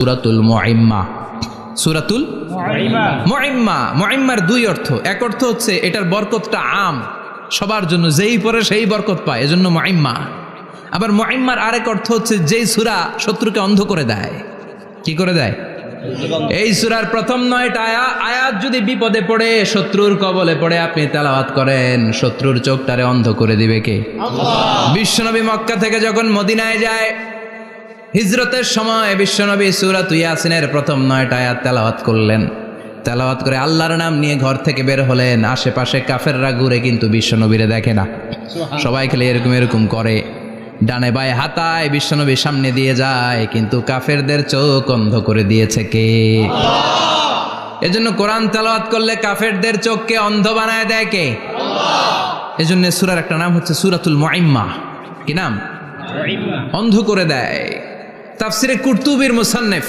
সুরাতুল মুআইম্মা সুরাতুল মুআইম্মা মুআইম্মার দুই অর্থ। এক অর্থ হচ্ছে এটার বরকতটা আম। সবার জন্য যেই পরে সেই বরকত পায় এজন্য মুআইম্মা আবার মুআইম্মার আরেক অর্থ হচ্ছে যেই সূরা শত্রুকে অন্ধ করে দেয়। কি করে দেয়? এই সূরার প্রথম নয়টা আয়া আয়াত যদি বিপদে পড়ে শত্রুর কবলে পড়ে আপনি তেলাওয়াত করেন শত্রুর চোখটারে অন্ধ করে দিবে কে? বিশ্বনবী মক্কা থেকে যখন মদিনায় যায় হিজরতের সময় বিশ্বনবী সুরাত ইয়াসিনের প্রথম নয়টা আয়াত তেলাওয়াত করলেন। তেলাওয়াত করে আল্লাহর নাম নিয়ে ঘর থেকে বের হলেন। আশেপাশে কাফেররা ঘুরে কিন্তু বিশ্বনবীরে দেখে না। সবাই খেলে এরকম এরকম করে। ডানে বায়ে হাতায় বিশ্বনবীর সামনে দিয়ে যায় কিন্তু কাফেরদের চোখ অন্ধ করে দিয়েছে কে? এজন্য কোরআন তেলাওয়াত করলে কাফেরদের চোখকে অন্ধ বানায় দেয় কে? এজন্য সুরার একটা নাম হচ্ছে সুরাতুল মুআইম্মা কি নাম? অন্ধ করে দেয়। তাফসিরে কুরতুবির মুসান্নেফ।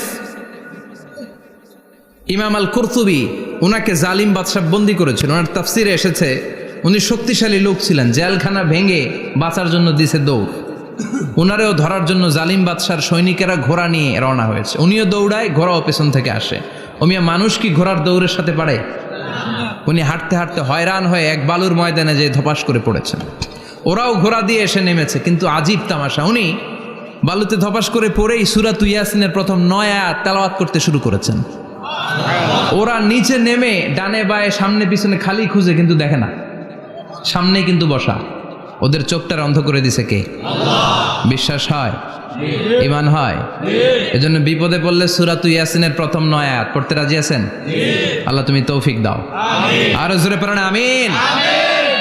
ইমাম আল কুরতুবি ওনাকে জালিম বাদশাহ বন্দি করেছিল ওনার তাফসিরে এসেছে, উনি শক্তিশালী লোক ছিলেন, জেলখানা ভেঙে বাঁচার জন্য দিছে দৌড়। ওনারেও ধরার জন্য জালিম বাদশার সৈনিকেরা ঘোড়া নিয়ে রওনা হয়েছে। উনিও দৌড়ায়, ঘোড়াও পেছন থেকে আসে। ওমিয়া মানুষ কি ঘোড়ার দৌড়ের সাথে পারে? উনি হাঁটতে হাঁটতে হয়রান হয়ে এক বালুর ময়দানে যে ধপাস করে পড়েছেন। ওরাও ঘোড়া দিয়ে এসে নেমেছে, কিন্তু আজীব তামাশা। উনি বালুতে ধপাস করে পড়েই সুরাত ইয়াসিনের প্রথম নয়া তেলাওয়াত করতে শুরু করেছেন। ওরা নিচে নেমে ডানে বায়ে সামনে পিছনে খালি খুঁজে কিন্তু দেখে না। সামনে কিন্তু বসা। ওদের চোখটার অন্ধ করে দিছে কে? বিশ্বাস হয়? ইমান হয়? এজন্য বিপদে পড়লে সুরাত ইয়াসিনের প্রথম নয় আয়াত পড়তে রাজি আছেন? আল্লাহ তুমি তৌফিক দাও। আরও জোরে পড়েন আমিন।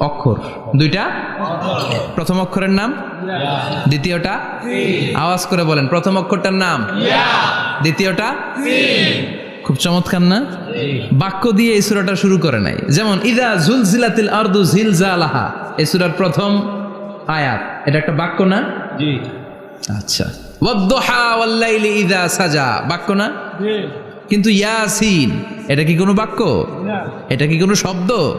অক্ষর। দুইটা? প্রথম অক্ষরের নাম? দ্বিতীয়টা? আওয়াজ করে বলেন প্রথম অক্ষরটার নাম? দ্বিতীয়টা? খুব চমৎকার না? বাক্য দিয়ে এই সুরাটা শুরু করে নাই। যেমন ইদা জুলজিলাতিল আরদু জিলজালাহা। এই সুরার প্রথম আয়াত। এটা একটা বাক্য না? আচ্ছা। ওয়াদ্দুহা ওয়াল্লাইলি ইদা সাজা। বাক্য না? কিন্তু ইয়াসিন। এটা কি কোনো বাক্য? এটা কি কোনো শব্দ?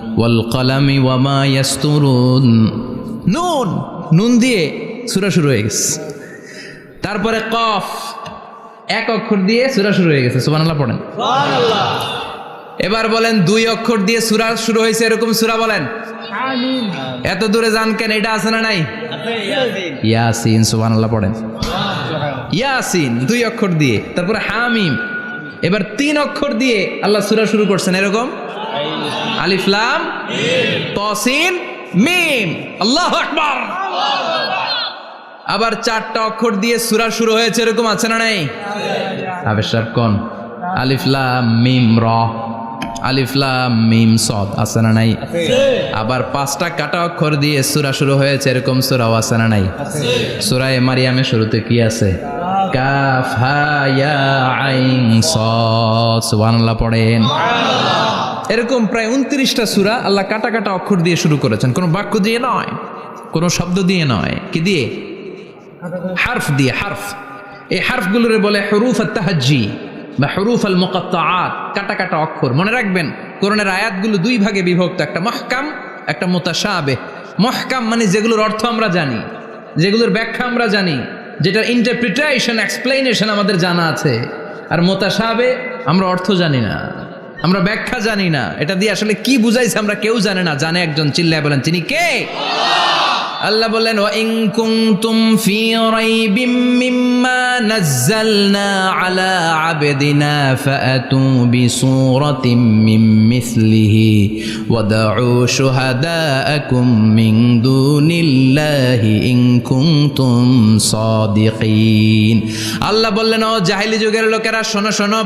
ওয়াল কলামি ওয়ামা ইয়াস্তুরুন। নুন নুন দিয়ে সুরা শুরু হয়ে গেছে। তারপরে কফ এক অক্ষর দিয়ে সুরা শুরু হয়ে গেছে। সুবহানাল্লাহ পড়েন। এবার বলেন দুই অক্ষর দিয়ে সুরা শুরু হয়েছে এরকম সুরা বলেন। এত দূরে যান কেন এটা আছে না নাই? ইয়াসিন। সুবহানাল্লাহ পড়েন। ইয়াসিন দুই অক্ষর দিয়ে তারপরে হামিম। এবার তিন অক্ষর দিয়ে আল্লাহ সুরা শুরু করছেন এরকম? আলিফলাম তসিন মিম। আল্লাহ আকবার। আবার চারটা অক্ষর দিয়ে সুরা শুরু হয়েছে, এরকম আছে না নাই? আবেশার কোন। আলিফলাম মিম, র। আলিফলাম মিম, সদ, আছে না নাই? আবার পাঁচটা কাটা অক্ষর দিয়ে সুরা শুরু হয়েছে, এরকম সুরাও আছে না নাই? সুরায় মারিয়ামের শুরুতে কি আছে? কাফ, হা আইন সদ সুবহানাল্লাহ, পড়েন। এরকম প্রায় উনত্রিশটা সুরা আল্লাহ কাটা কাটা অক্ষর দিয়ে শুরু করেছেন। কোনো বাক্য দিয়ে নয়, কোনো শব্দ দিয়ে নয়। কি দিয়ে? হারফ দিয়ে, হারফ। এই হারফগুলোরে বলে হরুফ আত্তাহাজি বা হরুফ আল মোকাত্তাআত, কাটা কাটা অক্ষর। মনে রাখবেন, কোরআনের আয়াতগুলো দুই ভাগে বিভক্ত, একটা মহকাম, একটা মোতাসাবে মহকাম মানে যেগুলোর অর্থ আমরা জানি, যেগুলোর ব্যাখ্যা আমরা জানি, যেটার ইন্টারপ্রিটেশন এক্সপ্লেনেশন আমাদের জানা আছে। আর মোতাসাবে আমরা অর্থ জানি না। আমরা ব্যাখ্যা জানি না। এটা দিয়ে আসলে কি বুঝাইছে আমরা কেউ জানে না। জানে একজন, চিল্লায় বলেন, তিনি কে? আল্লাহ বললেন ও ইন কুনতুম ফি রাইবিম মিম্মা নাযালনা আলা আবদিনা ফাআতু বিসূরাতিম মিন মিসলিহি ওয়াদউ শুহাদাআকুম মিন দুনিল্লাহি ইন কুনতুম সাদিকিন। আল্লাহ বললেন, ও জাহিলি যুগের লোকেরা, শোনো শোনো।